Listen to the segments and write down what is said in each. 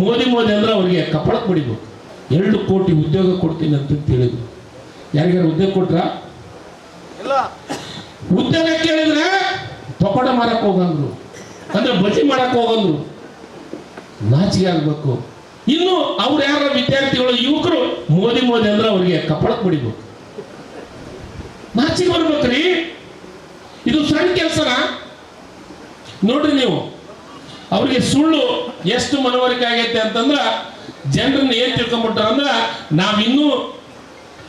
ಮೋದಿ ಮೋದಿ ಅಂದ್ರೆ ಅವ್ರಿಗೆ ಕಪಾಳಕ್ಕೆ ಹೊಡಿಬೇಕು ಎರಡು ಕೋಟಿ ಉದ್ಯೋಗ ಕೊಡ್ತೀನಿ ಅಂತ ಹೇಳಿದ್ರು ಯಾರಿಗಾರು ಉದ್ಯೋಗ ಕೊಟ್ರ? ಉದ್ಯೋಗ ಕೇಳಿದ್ರೆ ಪಕೋಡ ಮಾರಕ್ಕೆ ಹೋಗಂದ್ರು. ಅಂದ್ರೆ ಬಜಿ ಮಾಡಕ್ ಹೋಗಂದ್ರು. ನಾಚಿಕೆ ಆಗ್ಬೇಕು. ಇನ್ನು ಅವ್ರು ಯಾರ ವಿದ್ಯಾರ್ಥಿಗಳು ಯುವಕರು ಮೋದಿ ಮೋದಿ ಅಂದ್ರೆ ಅವ್ರಿಗೆ ಕಪಾಳಕ್ಕೆ ಹೊಡಿಬೇಕು ನಾಚಿಕೆ ಬರ್ಬೇಕ್ರಿ. ಇದು ಸಣ್ಣ ಕೆಲಸನ? ನೋಡ್ರಿ ನೀವು. ಅವ್ರಿಗೆ ಸುಳ್ಳು ಎಷ್ಟು ಮನವರಿಕೆ ಆಗೈತೆ ಅಂತಂದ್ರ ಜನರನ್ನ ಏನ್ ತಿಳ್ಕೊಂಡ್ಬಿಟ್ರ ಅಂದ್ರ ನಾವಿನ್ನೂ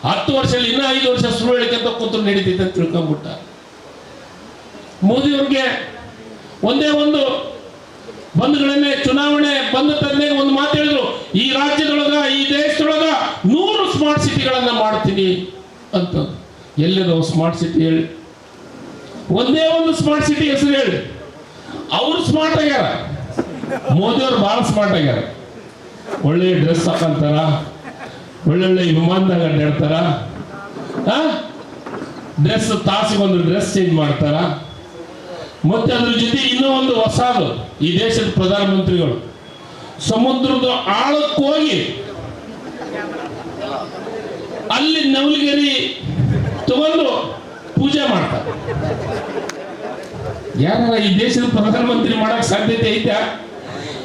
ಹತ್ತು ವರ್ಷದಲ್ಲಿ, ಇನ್ನೂ ಐದು ವರ್ಷ ಸುಳ್ಳು ಹೇಳಿಕೆಂತ ಕೂತು ನಡೀತೈತೆ ಅಂತ ತಿಳ್ಕೊಂಬಿಟ್ಟ ಮೋದಿಯವ್ರಿಗೆ ಒಂದೇ ಒಂದು ಬಂಧುಗಳನ್ನೇ ಚುನಾವಣೆ ಬಂದ ತಂದೆ ಒಂದು ಮಾತು ಹೇಳಿದ್ರು, ಈ ರಾಜ್ಯದೊಳಗ, ಈ ದೇಶದೊಳಗ ನೂರು ಸ್ಮಾರ್ಟ್ ಸಿಟಿಗಳನ್ನ ಮಾಡ್ತೀನಿ ಅಂತ ಎಲ್ಲಿದಾವೆ ಸ್ಮಾರ್ಟ್ ಸಿಟಿ ಹೇಳಿ? ಒಂದೇ ಒಂದು ಸ್ಮಾರ್ಟ್ ಸಿಟಿ ಹೆಸರು ಹೇಳಿ. ಅವ್ರು ಸ್ಮಾರ್ಟ್ ಆಗ್ಯಾರ. ಮೋದಿ ಭಾಳ ಸ್ಮಾರ್ಟ್ ಆಗ್ಯಾರ. ಒಳ್ಳೆ ಡ್ರೆಸ್ ಹಾಕೊಂತಾರ ಒಳ್ಳೊಳ್ಳೆ ವಿಮಾನದಾಗ ಅಡ್ಡಾಡ್ತಾರ. ಡ್ರೆಸ್ ತಾಸಿಗೊಂದು ಡ್ರೆಸ್ ಚೇಂಜ್ ಮಾಡ್ತಾರ. ಮತ್ತೆ ಅದ್ರ ಜೊತೆ ಇನ್ನೂ ಒಂದು ಹೊಸದು, ಈ ದೇಶದ ಪ್ರಧಾನಮಂತ್ರಿಗಳು. ಸಮುದ್ರದ ಆಳಕ್ಕೆ ಹೋಗಿ, ಅಲ್ಲಿ ನವಲಗಿರಿ ತಗೊಂಡು ಪೂಜೆ ಮಾಡ್ತಾರೆ. ಯಾರ ಈ ದೇಶದ ಪ್ರಧಾನಮಂತ್ರಿ ಮಾಡಕ್ ಸಾಧ್ಯತೆ ಐತಾ?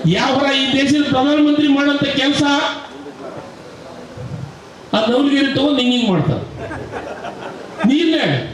ಯಾವರ ಈ ದೇಶದ ಪ್ರಧಾನಮಂತ್ರಿ ಮಾಡುವಂತ ಕೆಲಸ? ಆ ನವಲಗಿರಿ ತಗೊಂಡು ಹಿಂಗಿಂಗ್ ಹಿಂಗ್ ಮಾಡ್ತಾರೆ. ನೀರ್ನ್ಯಾಗ